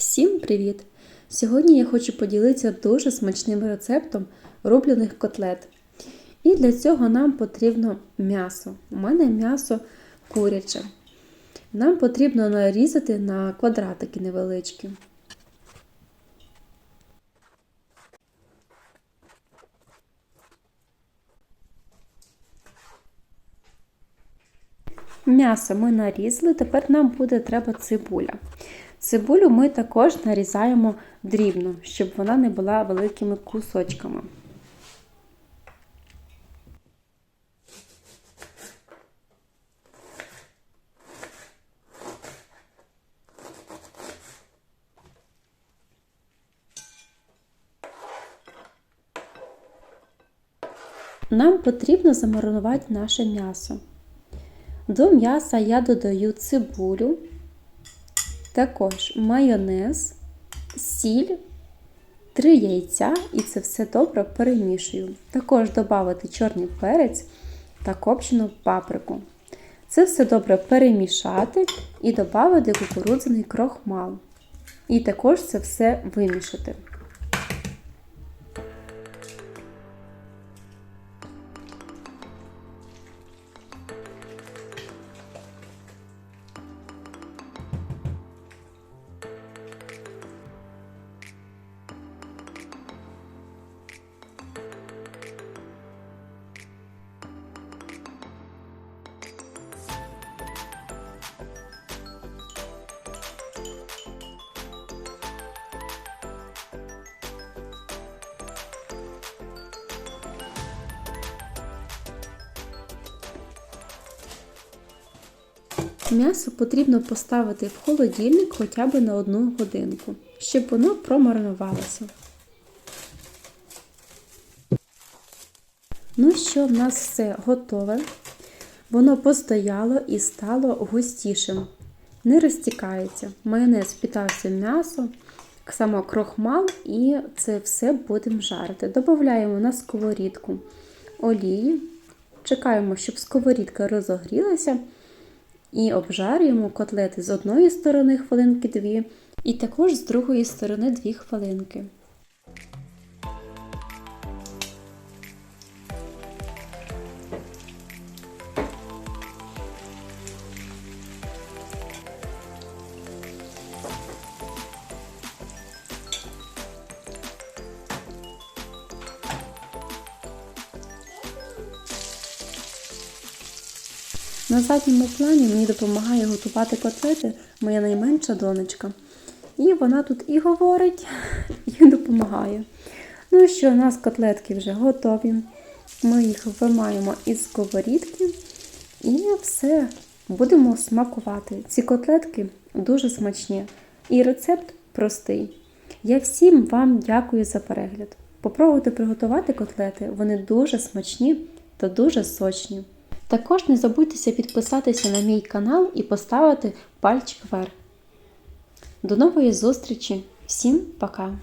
Всім привіт! Сьогодні я хочу поділитися дуже смачним рецептом рублених котлет. І для цього нам потрібно м'ясо. У мене м'ясо куряче. Нам потрібно нарізати на квадратики невеличкі. М'ясо ми нарізали, тепер нам буде треба цибуля. Цибулю ми також нарізаємо дрібно, щоб вона не була великими кусочками. Нам потрібно замаринувати наше м'ясо. До м'яса я додаю цибулю, також майонез, сіль, 3 яйця і це все добре перемішую. Також додати чорний перець та копчену паприку. Це все добре перемішати і додати кукурудзяний крохмал. І також це все вимішати. М'ясо потрібно поставити в холодильник хоча б на одну годинку, щоб воно промаринувалося. Ну що, в нас все готове. Воно постояло і стало густішим. Не розтікається. Майонез впітався в м'ясо, само крохмал, і це все будемо жарити. Додаємо на сковорідку олії. Чекаємо, щоб сковорідка розогрілася. І обжарюємо котлети з одної сторони хвилинки дві, і також з другої сторони дві хвилинки. На задньому плані мені допомагає готувати котлети моя найменша донечка. І вона тут і говорить, і допомагає. Ну що, у нас котлетки вже готові. Ми їх вимаємо із сковорідки і все, будемо смакувати. Ці котлетки дуже смачні. І рецепт простий. Я всім вам дякую за перегляд. Попробуйте приготувати котлети, вони дуже смачні та дуже сочні. Також не забудьте підписатися на мій канал і поставити пальчик вверх. До нової зустрічі! Всім пока!